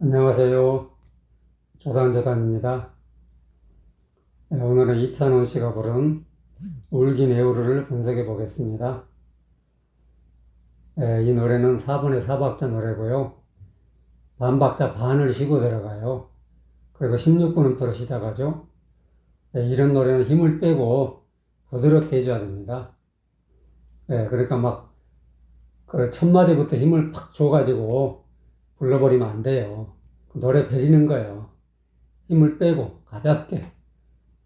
안녕하세요. 조단조단입니다. 네, 오늘은 이찬원 씨가 부른 울긴 애우르를 분석해 보겠습니다. 네, 이 노래는 4분의 4박자 노래고요. 반박자 반을 쉬고 들어가요. 그리고 16분음표로 시작하죠. 네, 이런 노래는 힘을 빼고 부드럽게 해줘야 됩니다. 네, 그러니까 막, 그 첫 마디부터 힘을 팍 줘가지고 불러버리면 안 돼요. 그 노래 베리는 거예요. 힘을 빼고 가볍게,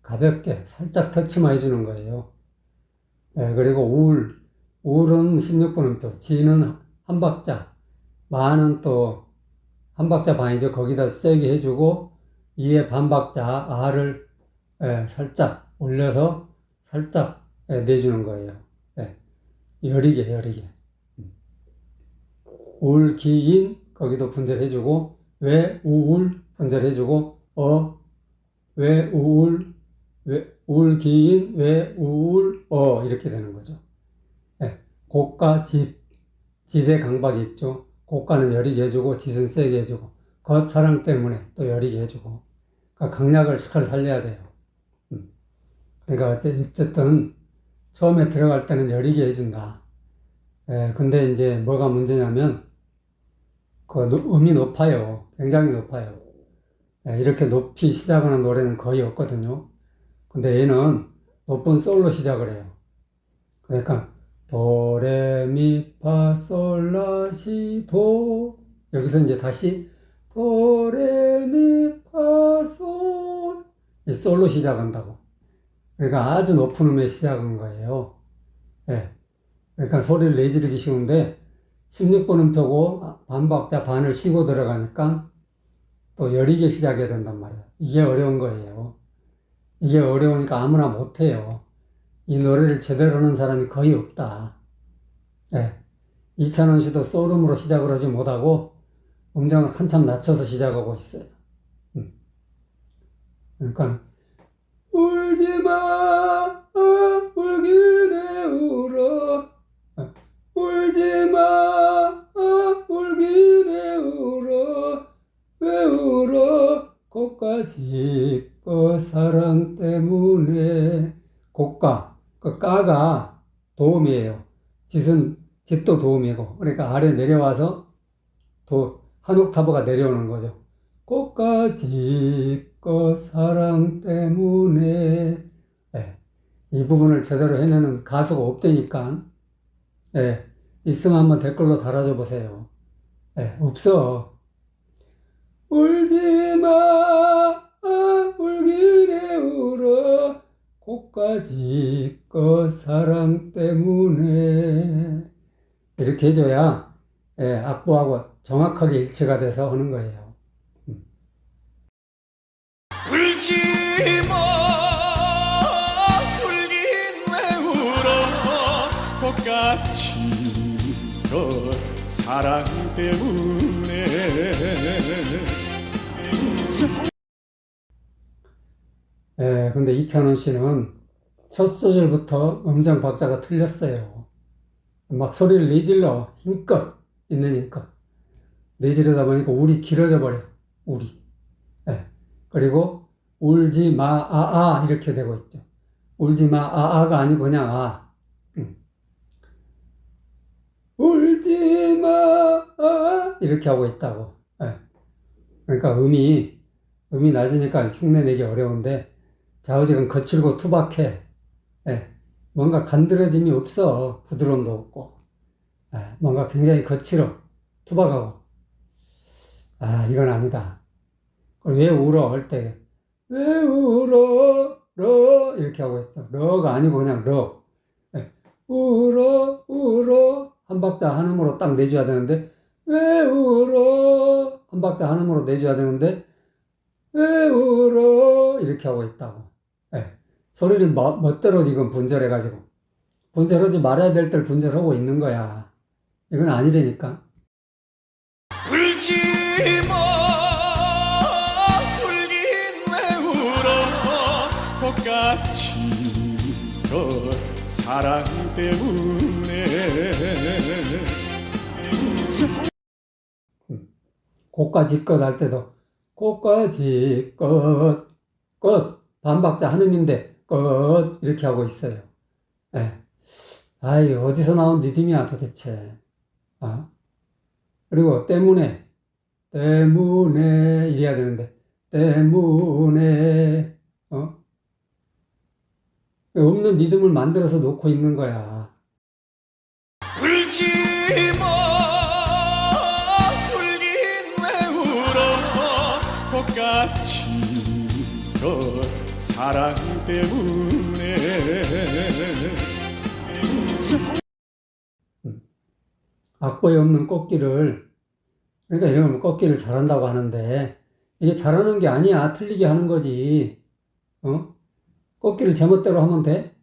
가볍게 살짝 터치만 해주는 거예요. 네, 그리고 울, 울은 16분음표, 지는 한 박자, 마는 또 한 박자 반이죠. 거기다 세게 해주고 이에 반 박자 아를 예, 살짝 올려서 살짝 예, 내주는 거예요. 예, 여리게 여리게. 울, 기, 인 거기도 분절해주고 왜, 우, 울 분절해주고 어, 왜, 우, 울, 왜, 울, 기, 인, 왜, 우, 울, 어 이렇게 되는 거죠. 예, 고가, 짓, 짓의 강박이 있죠. 고가는 여리게 해주고 짓은 세게 해주고 겉 사랑 때문에 또 여리게 해주고 그러니까 강약을 잘 살려야 돼요. 음. 그러니까 어쨌든 처음에 들어갈 때는 여리게 해준다. 예, 근데 이제 뭐가 문제냐면 그 노- 음이 높아요. 굉장히 높아요. 예, 이렇게 높이 시작하는 노래는 거의 없거든요. 근데 얘는 높은 솔로 시작을 해요. 그러니까 도레미파솔라시도 여기서 이제 다시 도레미파솔 이 솔로 시작한다고. 그러니까 아주 높은 음에 시작한 거예요. 예. 그러니까 소리를 내지르기 쉬운데 16분음표고 반박자 반을 쉬고 들어가니까 또 여리게 시작해야 된단 말이에요. 이게 어려운 거예요. 이게 어려우니까 아무나 못해요. 이 노래를 제대로 하는 사람이 거의 없다. 예. 이찬원 씨도 소름으로 시작을 하지 못하고 음정을 한참 낮춰서 시작하고 있어요. 음. 그러니까 울지마 아, 울긴 해 울어 아, 울지마. 아, 울긴 해 울어 왜 울어. 고까지 그 사랑 때문에. 고가 그 까가 도움이에요. 짓은 짓도 도움이고 그러니까 아래 내려와서 도 한 옥타브가 내려오는 거죠. 꽃까지 그 사랑 때문에. 예, 이 부분을 제대로 해내는 가수가 없다니까. 예, 있으면 한번 댓글로 달아줘 보세요. 예, 없어. 울지마 아, 울긴 해 울어. 꽃까지 그 사랑 때문에. 이렇게 해줘야 예, 악보하고 정확하게 일치가 돼서 하는 거예요. 울지 마 울긴 왜 울어. 꽃같이 그 사랑 때문에 예, 근데 이찬원 씨는 첫 소절부터 음정 박자가 틀렸어요. 막 소리를 내질러 힘껏 힘껏 내지르다 보니까 울이 길어져 버려. 울이. 예. 그리고 울지 마, 아, 아 이렇게 되고 있죠. 울지 마, 아, 아가 아니고 그냥 아. 음. 울지 마, 아 이렇게 하고 있다고. 예. 그러니까 음이 음이 낮으니까 흉내 내기 어려운데 좌우지간 거칠고 투박해. 예. 뭔가 간드러짐이 없어. 부드러움도 없고. 예. 뭔가 굉장히 거칠어. 투박하고. 아, 이건 아니다. 왜 울어? 할 때, 왜 울어? 러? 이렇게 하고 있죠. 러가 아니고 그냥 러. 예. 울어, 울어. 한 박자 한 음으로 딱 내줘야 되는데, 왜 울어? 한 박자 한 음으로 내줘야 되는데, 왜 울어? 이렇게 하고 있다고. 예. 소리를 뭐- 멋대로 지금 분절해 가지고. 분절하지 말아야 될 때를 분절하고 있는 거야. 이건 아니라니까. 울지 마 울긴 왜 울어 꽃같이 그 사랑 때문에 고까지 끝할 때도 고까지 끝, 끝, 반박자 한음인데 끝 이렇게 하고 있어요. 예. 아이 어디서 나온 리듬이야 도대체. 아. 그리고 때문에 때문에 이래야 되는데 때문에 어? 없는 리듬을 만들어서 놓고 있는 거야. 그 사랑 때문에 악보에 없는 꽃길을 그러니까 이러면 꽃길을 잘한다고 하는데 이게 잘하는 게 아니야. 틀리게 하는 거지. 어? 꽃길을 제멋대로 하면 돼?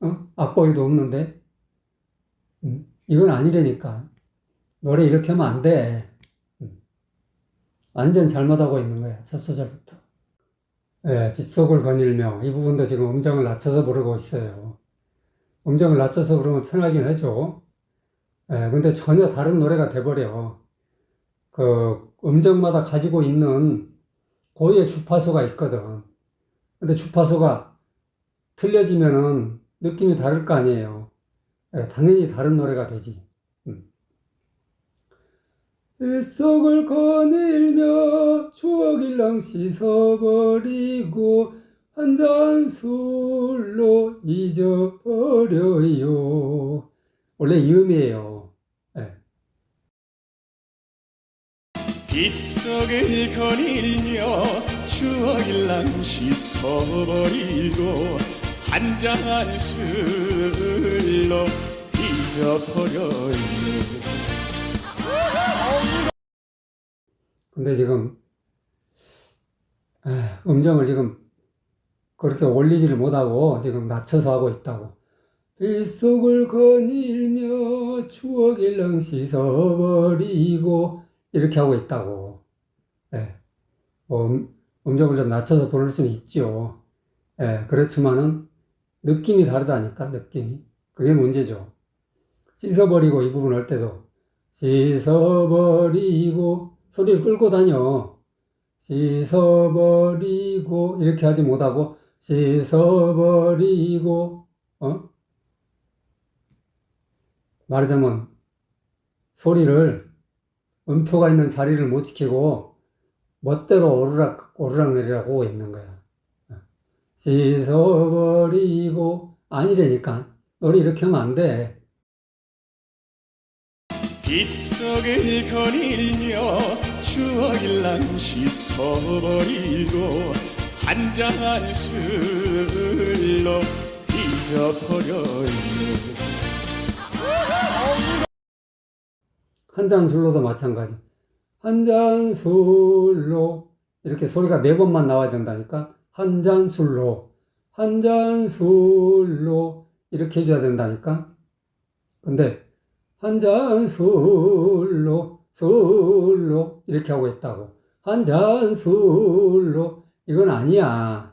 어? 악보에도 없는데. 음, 이건 아니라니까. 노래 이렇게 하면 안 돼. 음. 완전 잘못하고 있는 거야. 첫 소절부터. 예, 빗속을 거닐며 이 부분도 지금 음정을 낮춰서 부르고 있어요. 음정을 낮춰서 부르면 편하긴 하죠. 예, 근데 전혀 다른 노래가 돼버려. 그 음정마다 가지고 있는 고유의 주파수가 있거든. 근데 주파수가 틀려지면은 느낌이 다를 거 아니에요. 예, 당연히 다른 노래가 되지. 음. 빗속을 거닐며 추억일랑 씻어버리고 한 잔 술로 잊어버려요. 원래 이 음이에요. 예. 빗속을 거닐며 추억일랑 씻어버리고 한 잔 술로 잊어버려요 근데 지금 에, 음정을 지금 그렇게 올리지를 못하고 지금 낮춰서 하고 있다고. 빗속을 거닐며 추억일랑 씻어버리고 이렇게 하고 있다고. 예. 뭐 음, 음정을 좀 낮춰서 부를 수는 있죠. 예, 그렇지만은 느낌이 다르다니까 느낌이. 그게 문제죠. 씻어버리고 이 부분 할 때도 씻어버리고 소리를 끌고 다녀. 씻어버리고 이렇게 하지 못하고 씻어버리고 어? 말하자면 소리를 음표가 있는 자리를 못 지키고 멋대로 오르락 오르락 내리락 하고 있는 거야. 어. 씻어버리고 아니라니까 노래 이렇게 하면 안 돼. 빗속을 거닐며 추억일랑 씻어버리고 한잔 술로 잊어버려요 한잔 술로도 마찬가지. 한잔 술로 이렇게 소리가 네 번만 나와야 된다니까. 한 잔 술로, 한 잔 술로 이렇게 해줘야 된다니까. 근데 한 잔 술로, 술로 이렇게 하고 있다고. 한 잔 술로 이건 아니야.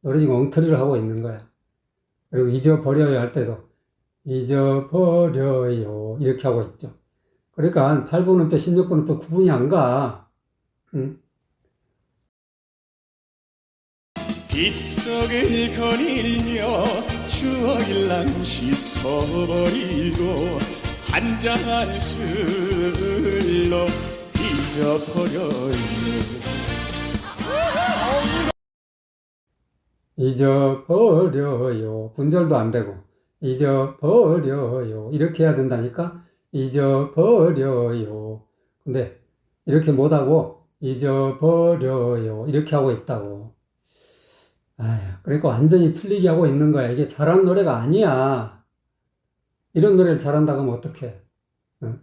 노래 지금 엉터리를 하고 있는 거야. 그리고 잊어버려요 할 때도 잊어버려요 이렇게 하고 있죠. 그러니까 8분음표, 16분음표 구분이 안 가. 응? 빗속을 거닐며 추억일랑 씻어버리고 한잔 술로 잊어버려요 잊어버려요. 분절도 안 되고. 잊어버려요. 이렇게 해야 된다니까? 잊어버려요. 근데 이렇게 못하고 잊어버려요. 이렇게 하고 있다고. 아휴, 그러니까 완전히 틀리게 하고 있는 거야. 이게 잘하는 노래가 아니야. 이런 노래를 잘한다고 하면 어떡해. 응?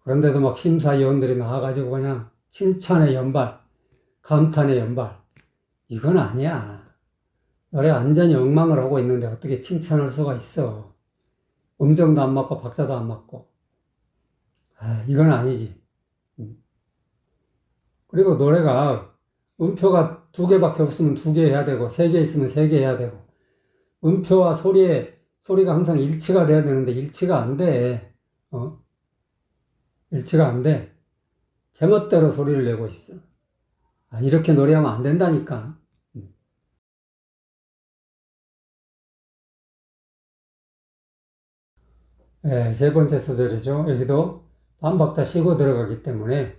그런데도 막 심사위원들이 나와가지고 그냥 칭찬의 연발, 감탄의 연발. 이건 아니야. 노래 완전히 엉망을 하고 있는데 어떻게 칭찬할 수가 있어. 음정도 안 맞고 박자도 안 맞고. 아, 이건 아니지. 음. 그리고 노래가 음표가 두 개밖에 없으면 두 개 해야 되고, 세 개 있으면 세 개 해야 되고, 음표와 소리의, 소리가 항상 일치가 돼야 되는데 일치가 안 돼. 어? 일치가 안 돼. 제멋대로 소리를 내고 있어. 아, 이렇게 노래하면 안 된다니까. 음. 예, 세 번째 소절이죠. 여기도 반박자 쉬고 들어가기 때문에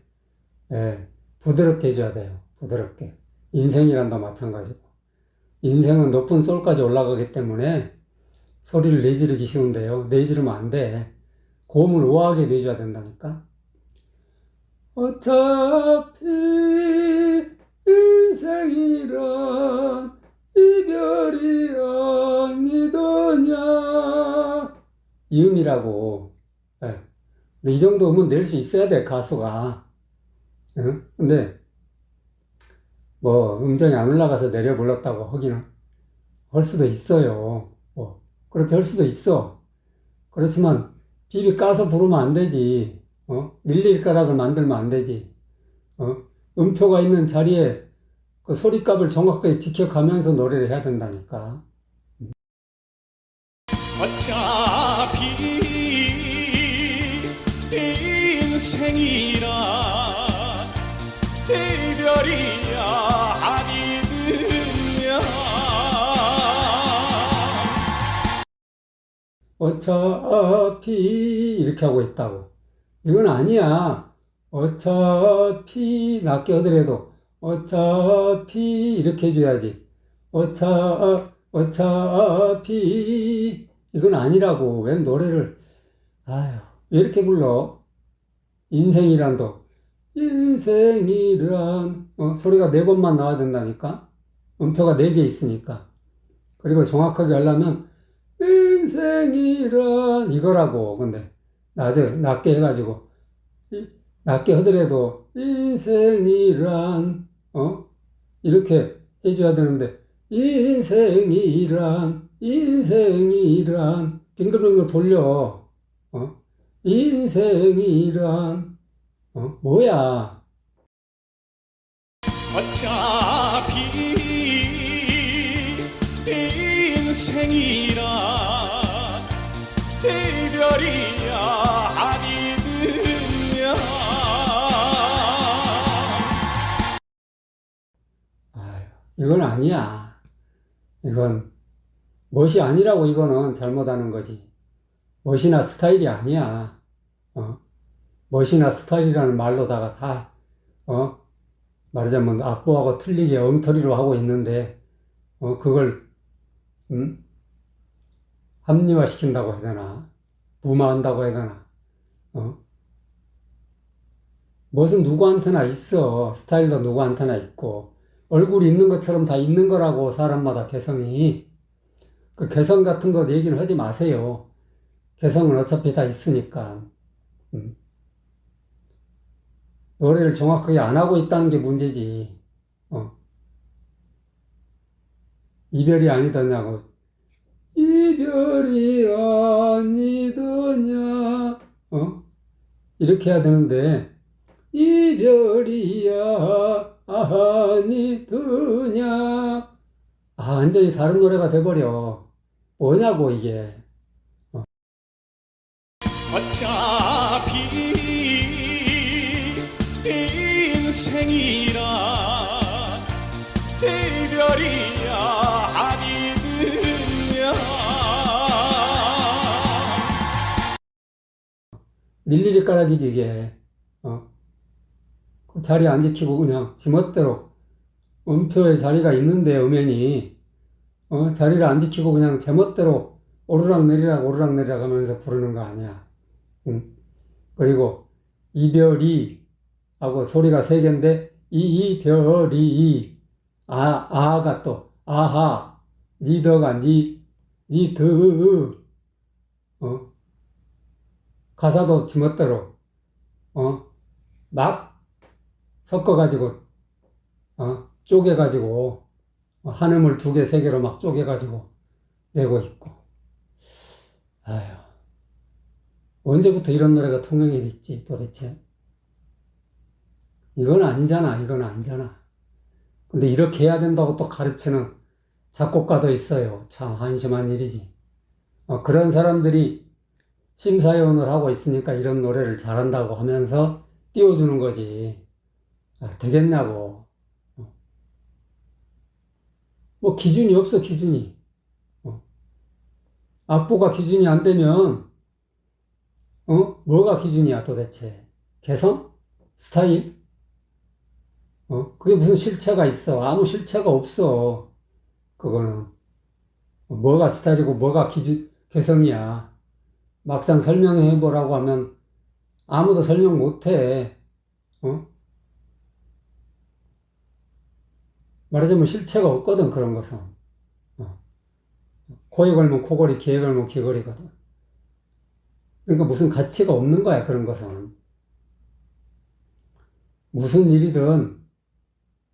예, 부드럽게 해줘야 돼요. 부드럽게. 인생이란도 마찬가지고. 인생은 높은 솔까지 올라가기 때문에 소리를 내지르기 쉬운데요. 내지르면 안 돼. 고음을 우아하게 내줘야 된다니까. 어차피 인생이란 이별이란 이더냐 이 음이라고 예. 근데 이 정도 음은 낼 수 있어야 돼 가수가 응? 근데 뭐 음정이 안 올라가서 내려 불렀다고 하기는 할 수도 있어요 뭐 그렇게 할 수도 있어 그렇지만 비비 까서 부르면 안 되지 어? 밀릴 가락을 만들면 안 되지. 어? 음표가 있는 자리에 그 소리값을 정확하게 지켜가면서 노래를 해야 된다니까. 어차피 인생이라 이별이 어차피 이렇게 하고 있다고. 이건 아니야. 어차피 낮게 하더라도 어차피 이렇게 해줘야지. 어차 어차피 이건 아니라고. 웬 노래를 아유 왜 이렇게 불러? 인생이란도 인생이란 어, 소리가 네 번만 나와야 된다니까. 음표가 네 개 있으니까. 그리고 정확하게 하려면 인생이란 이거라고. 근데 낮에 낮게 해가지고 이- 낮게 하더라도 인생이란 어? 이렇게 해줘야 되는데 인생이란 인생이란 빙글빙글 돌려. 어? 인생이란 어? 뭐야? 어차피 인생이 이건 아니야. 이건 멋이 아니라고 이거는 잘못하는 거지. 멋이나 스타일이 아니야. 어? 멋이나 스타일이라는 말로다가 다 어? 말하자면 악보하고 틀리게 엉터리로 하고 있는데 어? 그걸 음? 합리화시킨다고 해야 되나? 무마한다고 해야 되나? 어? 멋은 누구한테나 있어. 스타일도 누구한테나 있고 얼굴이 있는 것처럼 다 있는 거라고 사람마다 개성이 그 개성 같은 거 얘기는 하지 마세요 개성은 어차피 다 있으니까 음. 노래를 정확하게 안 하고 있다는 게 문제지. 어. 이별이 아니더냐고. 이별이 아니더냐. 어? 이렇게 해야 되는데, 이별이야 아니더냐. 아, 완전히 다른 노래가 돼버려. 뭐냐고, 이게. 어차피 인생이라 이별이야 아니더냐 일일이 까락이지, 이게. 어? 그 자리 안 지키고 그냥 지멋대로 음표에 자리가 있는데, 음연이. 어? 자리를 안 지키고 그냥 제멋대로 오르락 내리락 오르락 내리락 하면서 부르는 거 아니야. 응? 그리고 이별이 하고 소리가 세 개인데, 이, 이별이, 아, 아가 또, 아하, 니더가 니, 니드, 어? 가사도 지멋대로 어? 막 섞어가지고 어? 쪼개가지고 어, 한음을 두 개, 세 개로 막 쪼개가지고 내고 있고. 아휴. 언제부터 이런 노래가 통용이 됐지 도대체? 이건 아니잖아 이건 아니잖아. 근데 이렇게 해야 된다고 또 가르치는 작곡가도 있어요. 참 한심한 일이지. 어, 그런 사람들이 심사위원을 하고 있으니까 이런 노래를 잘한다고 하면서 띄워주는 거지. 아, 되겠냐고. 어. 뭐 기준이 없어, 기준이. 어. 악보가 기준이 안 되면, 어? 뭐가 기준이야, 도대체? 개성? 스타일? 어? 그게 무슨 실체가 있어? 아무 실체가 없어. 그거는. 뭐가 스타일이고 뭐가 기준, 개성이야. 막상 설명해 보라고 하면 아무도 설명 못 해. 어? 말하자면 실체가 없거든, 그런 것은. 어. 코에 걸면 코걸이, 귀에 걸면 귀걸이거든. 그러니까 무슨 가치가 없는 거야, 그런 것은. 무슨 일이든,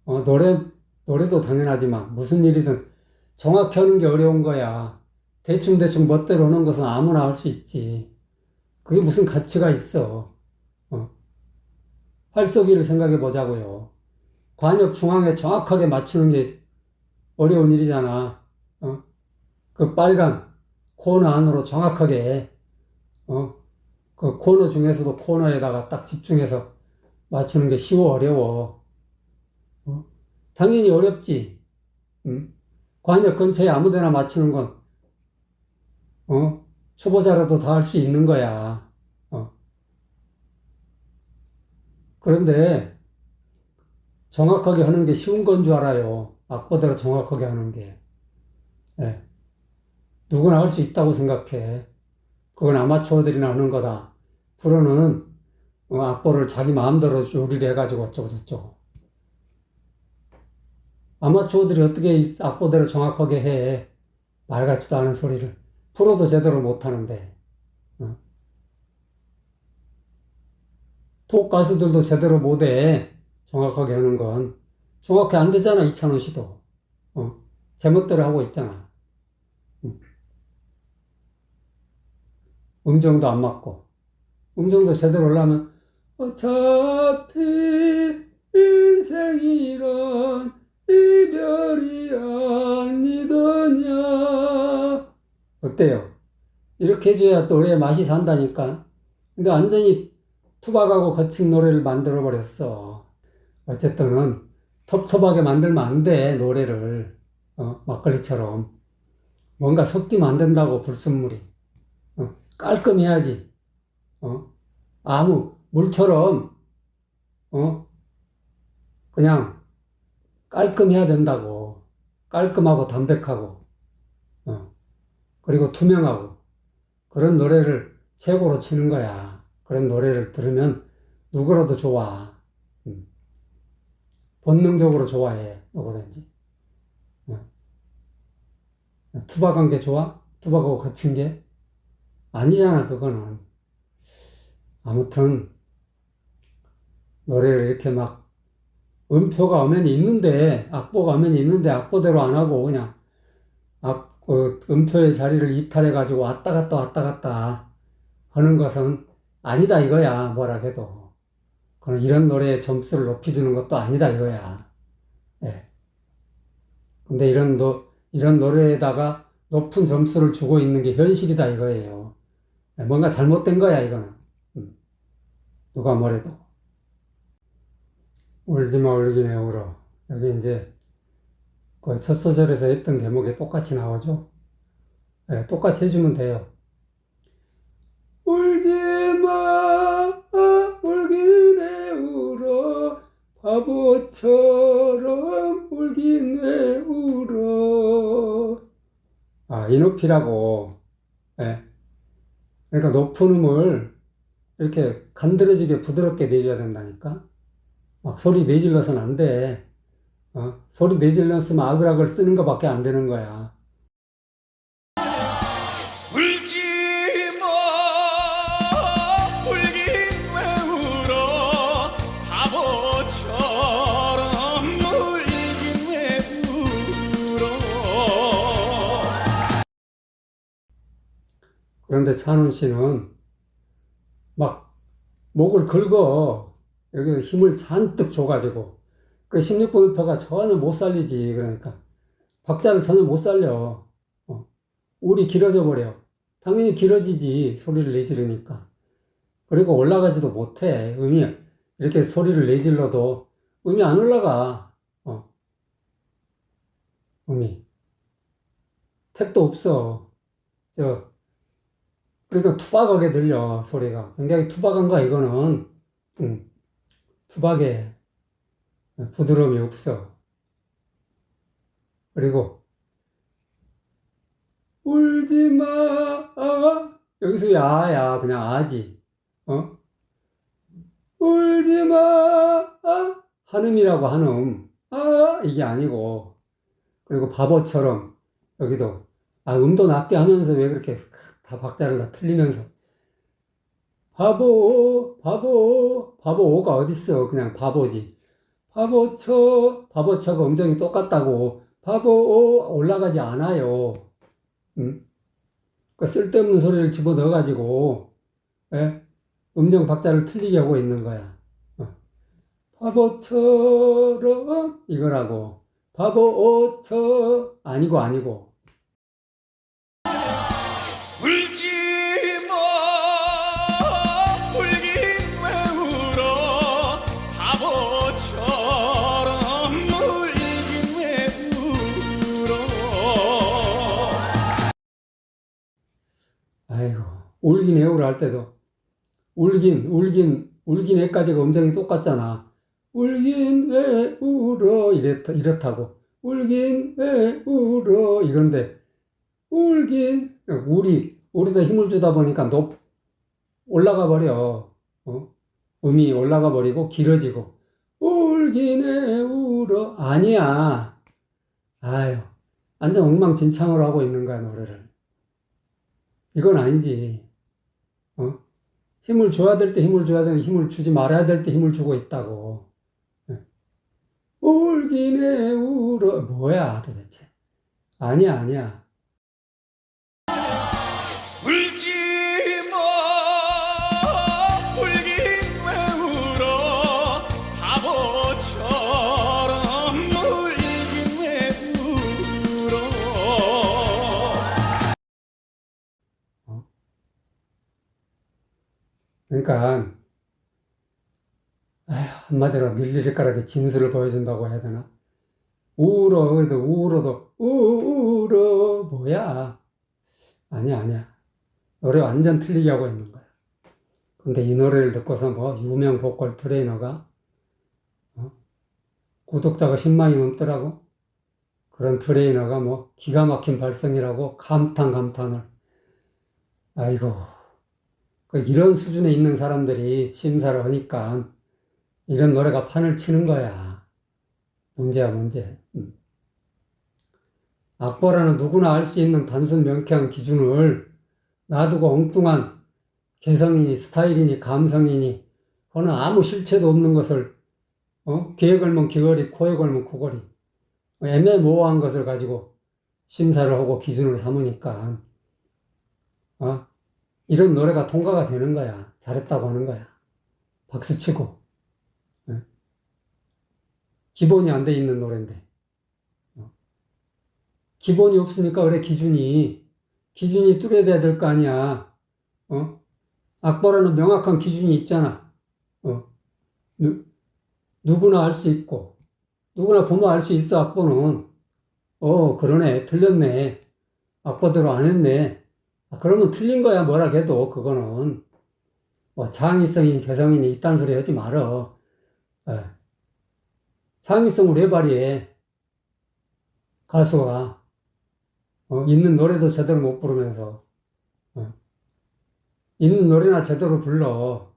어, 노래, 노래도 당연하지만, 무슨 일이든 정확히 하는 게 어려운 거야. 대충대충 멋대로 하는 것은 아무나 할 수 있지. 그게 무슨 가치가 있어. 어. 활쏘기를 생각해 보자고요. 관역 중앙에 정확하게 맞추는 게 어려운 일이잖아. 어? 그 빨간 코너 안으로 정확하게, 어? 그 코너 중에서도 코너에다가 딱 집중해서 맞추는 게 쉬워, 어려워. 어? 당연히 어렵지. 응? 관역 근처에 아무 데나 맞추는 건, 어? 초보자라도 다 할 수 있는 거야. 어. 그런데 정확하게 하는 게 쉬운 건 줄 알아요. 악보대로 정확하게 하는 게. 예. 누구나 할 수 있다고 생각해. 그건 아마추어들이나 하는 거다. 프로는 어, 악보를 자기 마음대로 요리를 해가지고 어쩌고저쩌고. 아마추어들이 어떻게 이 악보대로 정확하게 해. 말 같지도 않은 소리를. 프로도 제대로 못하는데. 어. 톡 가수들도 제대로 못해. 정확하게 하는 건. 정확히 안 되잖아, 이찬원 씨도. 어. 제멋대로 하고 있잖아. 음. 음정도 안 맞고. 음정도 제대로 올라면, 어차피 인생이란 이별이 아니더냐. 어때요? 이렇게 해줘야 노래의 맛이 산다니까. 근데 완전히 투박하고 거친 노래를 만들어 버렸어. 어쨌든은 텁텁하게 만들면 안 돼, 노래를. 어, 막걸리처럼. 뭔가 섞이면 안 된다고, 불순물이. 어, 깔끔해야지. 어, 아무, 물처럼, 어, 그냥 깔끔해야 된다고. 깔끔하고 담백하고, 어, 그리고 투명하고. 그런 노래를 최고로 치는 거야. 그런 노래를 들으면 누구라도 좋아. 음. 본능적으로 좋아해, 누구든지. 어. 투박한 게 좋아? 투박하고 거친 게? 아니잖아, 그거는. 아무튼, 노래를 이렇게 막, 음표가 엄연히 있는데, 악보가 엄연히 있는데, 악보대로 안 하고, 그냥, 악, 그, 음표의 자리를 이탈해 가지고 왔다 갔다 왔다 갔다 하는 것은 아니다 이거야, 뭐라 해도. 그럼 이런 노래에 점수를 높여주는 것도 아니다 이거야. 예. 근데 이런 노, 이런 노래에다가 높은 점수를 주고 있는 게 현실이다 이거예요. 예, 뭔가 잘못된 거야, 이거는. 음. 누가 뭐래도. 울지마 울기네 울어. 여기 이제 그 첫 소절에서 했던 대목에 똑같이 나오죠. 예, 똑같이 해주면 돼요. 울지마 바보처럼 울긴 왜 울어 아, 이 높이라고 예. 그러니까 높은 음을 이렇게 간드러지게 부드럽게 내줘야 된다니까 막 소리 내질러서는 안 돼. 어? 소리 내질렀으면 아글아글 쓰는 것밖에 안 되는 거야. 그런데 찬원 씨는 막 목을 긁어 여기 힘을 잔뜩 줘가지고 그 16분표가 전혀 못 살리지 그러니까 박자를 전혀 못 살려 어. 울이 길어져 버려 당연히 길어지지, 소리를 내지르니까. 그리고 올라가지도 못해. 음이, 이렇게 소리를 내질러도 음이 안 올라가. 어. 음이. 택도 없어. 저, 그러니까 투박하게 들려, 소리가. 굉장히 투박한 거야, 이거는. 음, 투박해. 부드러움이 없어. 그리고, 울지 마, 아. 여기서 야야, 그냥 아지. 어? 울지 마, 아. 한음이라고 한음. 아, 이게 아니고. 그리고 바보처럼, 여기도, 아, 음도 낮게 하면서 왜 그렇게 다 박자를 다 틀리면서. 바보, 바보, 바보가 어딨어. 그냥 바보지. 바보처, 바보처가 음정이 똑같다고. 바보, 올라가지 않아요. 음? 그 쓸데없는 소리를 집어 넣어 가지고, 예? 음정 박자를 틀리게 하고 있는 거야. 어. 바보처럼 이거라고. 바보처 아니고 아니고. 울긴 애우를 할 때도, 울긴, 울긴, 울긴 애까지가 음정이 똑같잖아. 울긴 왜 울어? 이랬, 이렇다고. 울긴 왜 울어? 이건데, 울긴, 우리, 우리도 힘을 주다 보니까 높, 올라가 버려. 어? 음이 올라가 버리고 길어지고. 울긴 왜 울어? 아니야. 아유, 완전 엉망진창으로 하고 있는 거야, 노래를. 이건 아니지. 어? 힘을 줘야 될 때 힘을 줘야 되는데 힘을 주지 말아야 될 때 힘을 주고 있다고. 예. 해 울어. 뭐야 도대체. 아니야 아니야. 그러니까 아휴, 한마디로 밀리리가락의 진수를 보여준다고 해야 되나? 울어 그래도 울어도 울어 뭐야? 아니야 아니야. 노래 완전 틀리게 하고 있는 거야. 근데 이 노래를 듣고서 뭐 유명 보컬 트레이너가 어? 구독자가 10만이 넘더라고. 그런 트레이너가 뭐 기가 막힌 발성이라고 감탄 감탄을. 아이고. 그 이런 수준에 있는 사람들이 심사를 하니까 이런 노래가 판을 치는 거야. 문제야 문제. 음. 악보라는 누구나 알 수 있는 단순 명쾌한 기준을 놔두고 엉뚱한 개성이니 스타일이니 감성이니 어느 아무 실체도 없는 것을 어? 귀에 걸면 귀걸이, 코에 걸면 코걸이 애매모호한 것을 가지고 심사를 하고 기준을 삼으니까 어? 이런 노래가 통과가 되는 거야. 잘했다고 하는 거야. 박수 치고. 예? 기본이 안 돼 있는 노래인데. 어? 기본이 없으니까 그래 기준이 기준이 뚜렷해야 될 거 아니야. 어? 악보라는 명확한 기준이 있잖아. 어? 누, 누구나 알 수 있고 누구나 보면 알 수 있어 악보는. 어 그러네 틀렸네. 악보대로 안 했네. 아, 그러면 틀린 거야, 뭐라 해도, 그거는. 뭐, 창의성이니 개성이니 이딴 소리 하지 말어. 예. 창의성을 왜 발휘해? 가수가. 어, 있는 노래도 제대로 못 부르면서. 어. 있는 노래나 제대로 불러.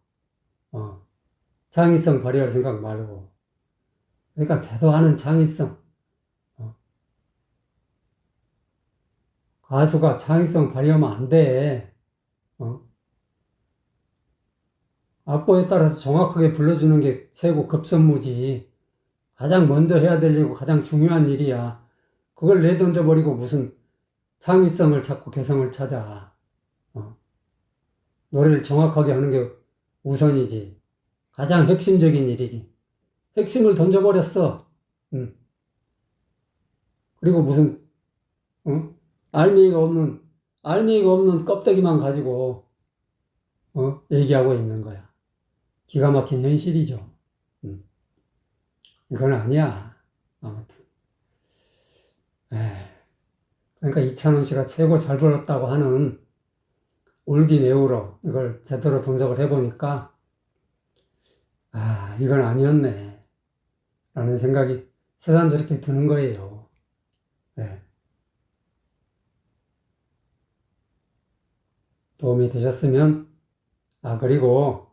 어. 창의성 발휘할 생각 말고. 그러니까 대도하는 창의성. 가수가 창의성 발휘하면 안 돼. 어? 악보에 따라서 정확하게 불러주는 게 최고 급선무지. 가장 먼저 해야 될 일이고 가장 중요한 일이야. 그걸 내던져 버리고 무슨 창의성을 찾고 개성을 찾아. 어? 노래를 정확하게 하는 게 우선이지. 가장 핵심적인 일이지. 핵심을 던져버렸어. 음. 그리고 무슨, 어? 알맹이가 없는 알미가 없는 껍데기만 가지고 어? 얘기하고 있는 거야. 기가 막힌 현실이죠. 음. 이건 아니야. 아무튼. 에이. 그러니까 이찬원 씨가 최고 잘 벌었다고 하는 울기 내우러 이걸 제대로 분석을 해보니까 아, 이건 아니었네. 라는 생각이 새삼스럽게 드는 거예요. 네. 도움이 되셨으면, 아, 그리고,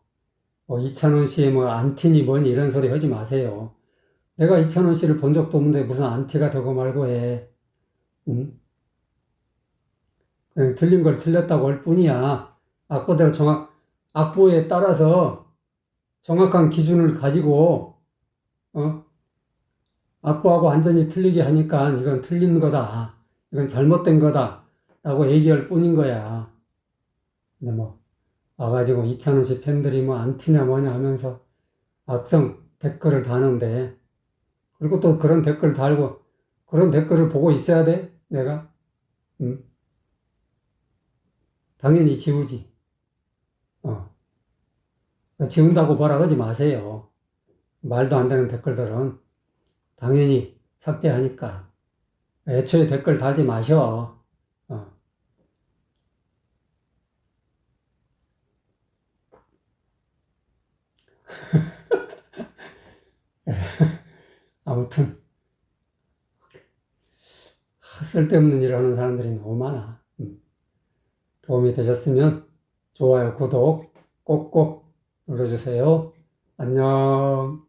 뭐, 이찬원 씨의 뭐, 안티니 뭐니 이런 소리 하지 마세요. 내가 이찬원 씨를 본 적도 없는데 무슨 안티가 되고 말고 해. 응? 그냥 틀린 걸 틀렸다고 할 뿐이야. 악보대로 정확, 악보에 따라서 정확한 기준을 가지고, 어? 악보하고 완전히 틀리게 하니까 이건 틀린 거다. 이건 잘못된 거다. 라고 얘기할 뿐인 거야. 근데 뭐, 와가지고 이찬원 씨 팬들이 뭐 안티냐 뭐냐 하면서 악성 댓글을 다는데, 그리고 또 그런 댓글 달고, 그런 댓글을 보고 있어야 돼? 내가? 응? 당연히 지우지. 어. 지운다고 뭐라 그러지 마세요. 말도 안 되는 댓글들은 당연히 삭제하니까. 애초에 댓글 달지 마셔. 어. 아무튼 쓸데없는 일 하는 사람들이 너무 많아. 음. 도움이 되셨으면 좋아요, 구독 꼭꼭 눌러주세요. 안녕.